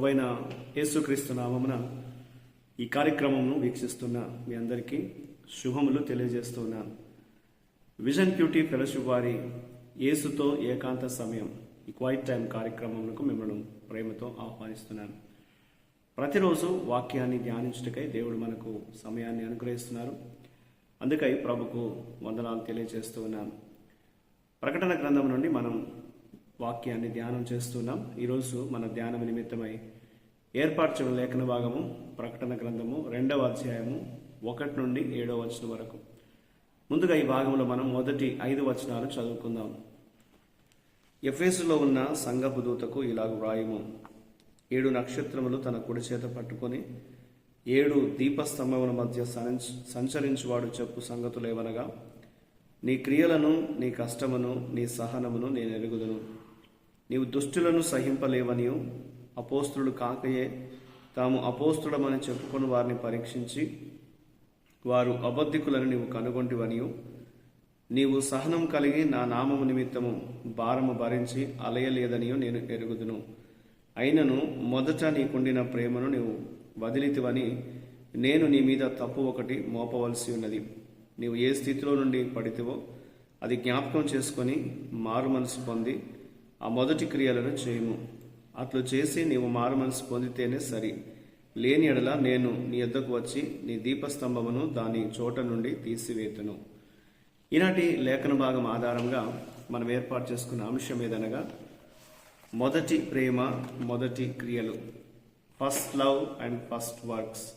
ప్రభైన యేసుక్రీస్తు నామమున ఈ కార్యక్రమంను వీక్షిస్తున్న మీ అందరికీ శుభములు తెలియజేస్తున్నాను విజన్ క్యూటీ ఫెలోషిప్ వారి యేసుతో ఏకాంత సమయం ఈ క్వైట్ టైం కార్యక్రమంకు మిమ్మల్ని ప్రేమతో ఆహ్వానిస్తున్నాను. ప్రతిరోజు వాక్యాన్ని ధ్యానించుటకై దేవుడు మనకు సమయాన్ని అనుగ్రహిస్తున్నారు. అందుకై ప్రభుకు వందనాలు తెలియజేస్తూ ఉన్నాను. ప్రకటన గ్రంథం నుండి మనం వాక్యాన్ని ధ్యానం చేస్తున్నాం. ఈరోజు మన ధ్యానం నిమిత్తమై ఏర్పరచిన లేఖన భాగము ప్రకటన గ్రంథము రెండవ అధ్యాయము ఒకటి నుండి ఏడవ వచనం వరకు. ముందుగా ఈ భాగంలో మనం మొదటి ఐదు వచనాలు చదువుకుందాం. ఎఫేసులో ఉన్న సంఘపు దూతకు ఇలాగ వ్రాయము. ఏడు నక్షత్రములు తన కుడి చేత పట్టుకొని ఏడు దీపస్తంభముల మధ్య సంచ- సంచరించువాడు చెప్పు సంగతులేవనగా నీ క్రియలను నీ కష్టమును నీ సహనమును నేను ఎరుగుదును. నీవు దుష్టులను సహింపలేవనియు. అపోస్తులు కాకయే. తాము అపోస్తుడమని చెప్పుకొని వారిని పరీక్షించి వారు అబద్ధికులను నీవు కనుగొంటివనియు. నీవు సహనం కలిగి నా నామము నిమిత్తము భారము భరించి అలయలేదనియు నేను ఎరుగుదును. అయినను మొదట నీకుండిన ప్రేమను నీవు వదిలితివని నేను నీ మీద తప్పు ఒకటి మోపవలసి ఉన్నది. నీవు ఏ స్థితిలో నుండి పడితేవో అది జ్ఞాపకం చేసుకొని మారు మనసు పొంది ఆ మొదటి క్రియలను చేయము. అట్లు చేసి నీవు మారు మనసు పొందితేనే సరి. లేని ఎడల నేను నీ ఎద్దకు వచ్చి నీ దీపస్తంభమును దాని చోట నుండి తీసివేతును. ఈనాటి లేఖన భాగం ఆధారంగా మనం ఏర్పాటు చేసుకున్న అంశం ఏదనగా మొదటి ప్రేమ మొదటి క్రియలు. First love and first works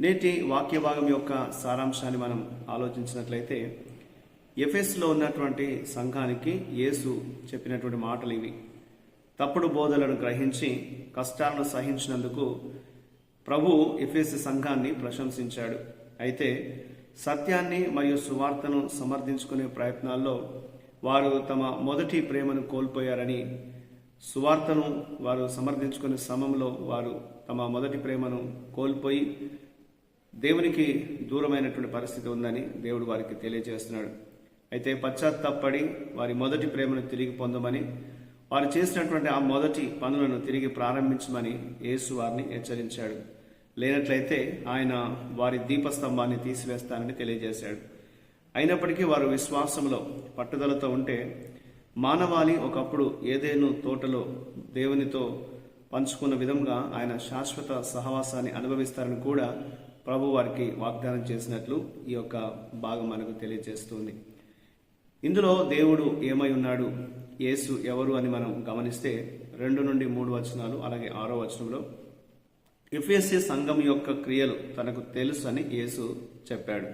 నేటి వాక్య భాగం యొక్క సారాంశాన్ని మనం ఆలోచించినట్లయితే ఎఫెస్లో ఉన్నటువంటి సంఘానికి యేసు చెప్పినటువంటి మాటలు ఇవి. తప్పుడు బోధలను గ్రహించి కష్టాలను సహించినందుకు ప్రభు ఎఫెస్ సంఘాన్ని ప్రశంసించాడు. అయితే సత్యాన్ని మరియు సువార్తను సమర్థించుకునే ప్రయత్నాల్లో వారు తమ మొదటి ప్రేమను కోల్పోయారని సువార్తను వారు సమర్థించుకునే సమయంలో వారు తమ మొదటి ప్రేమను కోల్పోయి దేవునికి దూరమైనటువంటి పరిస్థితి ఉందని దేవుడు వారికి తెలియజేస్తున్నాడు. అయితే పశ్చాత్తాపడి వారి మొదటి ప్రేమను తిరిగి పొందమని వారు చేసినటువంటి ఆ మొదటి పనులను తిరిగి ప్రారంభించమని యేసు వారిని హెచ్చరించాడు. లేనట్లయితే ఆయన వారి దీపస్తంభాన్ని తీసివేస్తానని తెలియజేశాడు. అయినప్పటికీ వారు విశ్వాసంలో పట్టుదలతో ఉంటే మానవాళి ఒకప్పుడు ఏదేను తోటలో దేవునితో పంచుకున్న విధంగా ఆయన శాశ్వత సహవాసాన్ని అనుభవిస్తారని కూడా ప్రభు వారికి వాగ్దానం చేసినట్లు ఈ యొక్క భాగం మనకు తెలియజేస్తుంది. ఇందులో దేవుడు ఏమై ఉన్నాడు? యేసు ఎవరు అని మనం గమనిస్తే రెండు నుండి మూడు వచనాలు అలాగే ఆరో వచనంలో ఎఫ్ఎస్సి సంఘం యొక్క క్రియలు తనకు తెలుసు అని యేసు చెప్పాడు.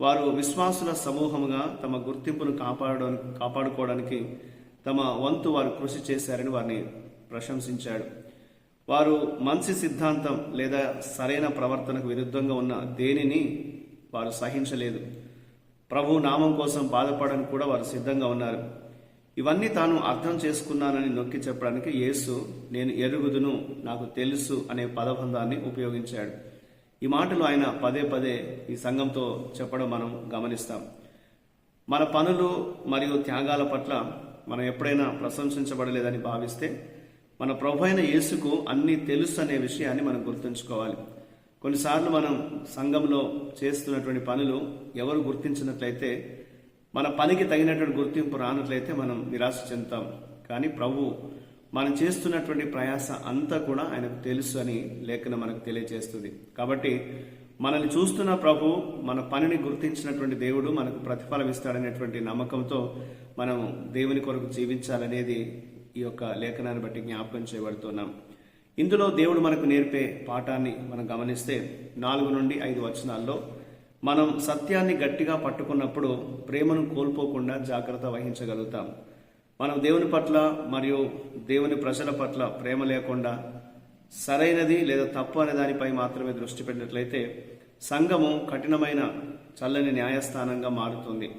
వారు విశ్వాసుల సమూహముగా తమ గుర్తింపును కాపాడడం కాపాడుకోవడానికి తమ వంతు వారు కృషి చేశారని వారిని ప్రశంసించాడు. వారు మంచి సిద్ధాంతం లేదా సరైన ప్రవర్తనకు విరుద్ధంగా ఉన్న దేనిని వారు సహించలేదు. ప్రభు నామం కోసం బాధపడడానికి కూడా వారు సిద్ధంగా ఉన్నారు. ఇవన్నీ తాను అర్థం చేసుకున్నానని నొక్కి చెప్పడానికి యేసు నేను ఎరుగుదును నాకు తెలుసు అనే పదబంధాన్ని ఉపయోగించాడు. ఈ మాటలు ఆయన పదే పదే ఈ సంఘంతో చెప్పడం మనం గమనిస్తాం. మన పనులు మరియు త్యాగాల పట్ల మనం ఎప్పుడైనా ప్రశంసించబడలేదని భావిస్తే మన ప్రభు అయిన యేసుకు అన్నీ తెలుసు అనే విషయాన్ని మనం గుర్తుంచుకోవాలి. కొన్నిసార్లు మనం సంఘంలో చేస్తున్నటువంటి పనులు ఎవరు గుర్తించినట్లయితే మన పనికి తగినటువంటి గుర్తింపు రానట్లయితే మనం నిరాశ చెందుతాం. కానీ ప్రభు మనం చేస్తున్నటువంటి ప్రయాస అంతా కూడా ఆయనకు తెలుసు అని లేఖన మనకు తెలియజేస్తుంది. కాబట్టి మనల్ని చూస్తున్న ప్రభు మన పనిని గుర్తించినటువంటి దేవుడు మనకు ప్రతిఫలం ఇస్తాడనేటువంటి నమ్మకంతో మనం దేవుని కొరకు జీవించాలనేది ఈ యొక్క లేఖనాన్ని బట్టి జ్ఞాపకం చేయబడుతున్నాం. ఇందులో దేవుడు మనకు నేర్పే పాఠాన్ని మనం గమనిస్తే నాలుగు నుండి ఐదు వచనాల్లో మనం సత్యాన్ని గట్టిగా పట్టుకున్నప్పుడు ప్రేమను కోల్పోకుండా జాగ్రత్త వహించగలుగుతాం. మనం దేవుని పట్ల మరియు దేవుని ప్రజల పట్ల ప్రేమ లేకుండా సరైనది లేదా తప్పు అనే దానిపై మాత్రమే దృష్టి పెట్టినట్లయితే సంఘము కఠినమైన చల్లని న్యాయస్థానంగా మారుతుంది.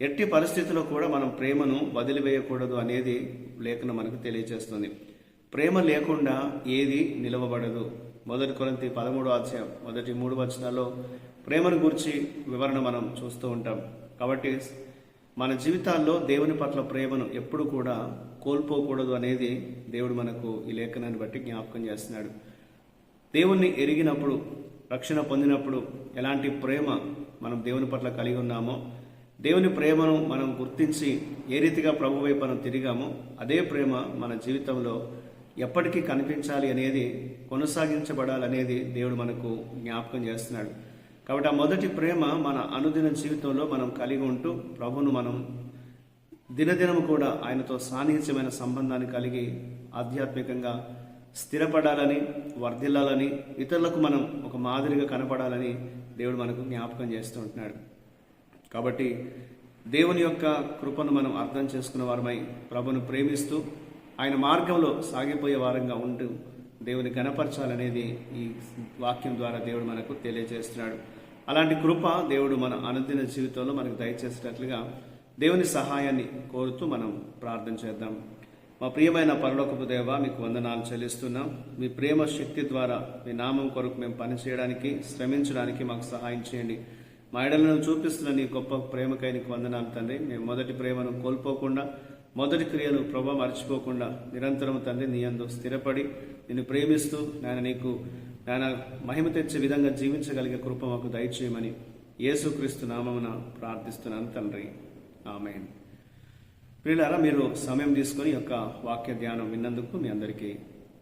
ఎట్టి పరిస్థితుల్లో కూడా మనం ప్రేమను వదిలివేయకూడదు అనేది లేఖను మనకు తెలియజేస్తుంది. ప్రేమ లేకుండా ఏది నిలవబడదు. మొదటి కొరంతి పదమూడో అధ్యాయం మొదటి మూడు వచనాల్లో ప్రేమను గురించి వివరణ మనం చూస్తూ ఉంటాం. కాబట్టి మన జీవితాల్లో దేవుని పట్ల ప్రేమను ఎప్పుడు కూడా కోల్పోకూడదు అనేది దేవుడు మనకు ఈ లేఖనాన్ని బట్టి జ్ఞాపకం చేస్తున్నాడు. దేవుణ్ణి ఎరిగినప్పుడు రక్షణ పొందినప్పుడు ఎలాంటి ప్రేమ మనం దేవుని పట్ల కలిగి ఉన్నామో దేవుని ప్రేమను మనం గుర్తించి ఏ రీతిగా ప్రభు వైపు మనం తిరిగామో అదే ప్రేమ మన జీవితంలో ఎప్పటికీ కనిపించాలి అనేది కొనసాగించబడాలనేది దేవుడు మనకు జ్ఞాపకం చేస్తున్నాడు. కాబట్టి ఆ మొదటి ప్రేమ మన అనుదిన జీవితంలో మనం కలిగి ఉంటూ ప్రభును మనం దినదినము కూడా ఆయనతో సాన్నిహిత్యమైన సంబంధాన్ని కలిగి ఆధ్యాత్మికంగా స్థిరపడాలని వర్ధిల్లాలని ఇతరులకు మనం ఒక మాదిరిగా కనపడాలని దేవుడు మనకు జ్ఞాపకం చేస్తూ ఉంటున్నాడు. కాబట్టి దేవుని యొక్క కృపను మనం అర్థం చేసుకున్న వారమై ప్రభును ప్రేమిస్తూ ఆయన మార్గంలో సాగిపోయే వారంగా ఉంటూ దేవుని గణపరచాలనేది ఈ వాక్యం ద్వారా దేవుడు మనకు తెలియజేస్తున్నాడు. అలాంటి కృప దేవుడు మన అనుదిన జీవితంలో మనకు దయచేసేటట్లుగా దేవుని సహాయాన్ని కోరుతూ మనం ప్రార్థన చేద్దాం. మా ప్రియమైన పరలోకపు దేవ మీకు వందనాలు చెల్లిస్తున్నాం. మీ ప్రేమ శక్తి ద్వారా మీ నామం కొరకు మేము పనిచేయడానికి శ్రమించడానికి మాకు సహాయం చేయండి. మా ఎడలను చూపిస్తున్న నీ గొప్ప ప్రేమకై నీకు వందనాలు తండ్రి. మేము మొదటి ప్రేమను కోల్పోకుండా మొదటి క్రియలు ప్రభా మర్చిపోకుండా నిరంతరం తండ్రి నీ అందు స్థిరపడి నిన్ను ప్రేమిస్తూ నాయన నీకు నాయన మహిమ తెచ్చే విధంగా జీవించగలిగే కృప మాకు దయచేయమని యేసుక్రీస్తు నామమున ప్రార్థిస్తున్నాను తండ్రి. ఆమె ప్రియులారా మీరు సమయం తీసుకొని యొక్క వాక్య ధ్యానం విన్నందుకు మీ అందరికీ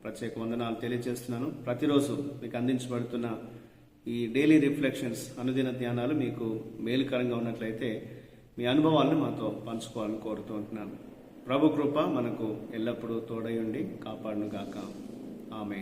ప్రత్యేక వందనాలు తెలియజేస్తున్నాను. ప్రతిరోజు మీకు అందించబడుతున్న ఈ డైలీ రిఫ్లెక్షన్స్ అనుదిన ధ్యానాలు మీకు మేలుకరంగా ఉన్నట్లయితే మీ అనుభవాలను మాతో పంచుకోవాలని కోరుతూ ఉంటున్నాను. ప్రభు కృప మనకు ఎల్లప్పుడూ తోడయుండి కాపాడునుగాక. ఆమె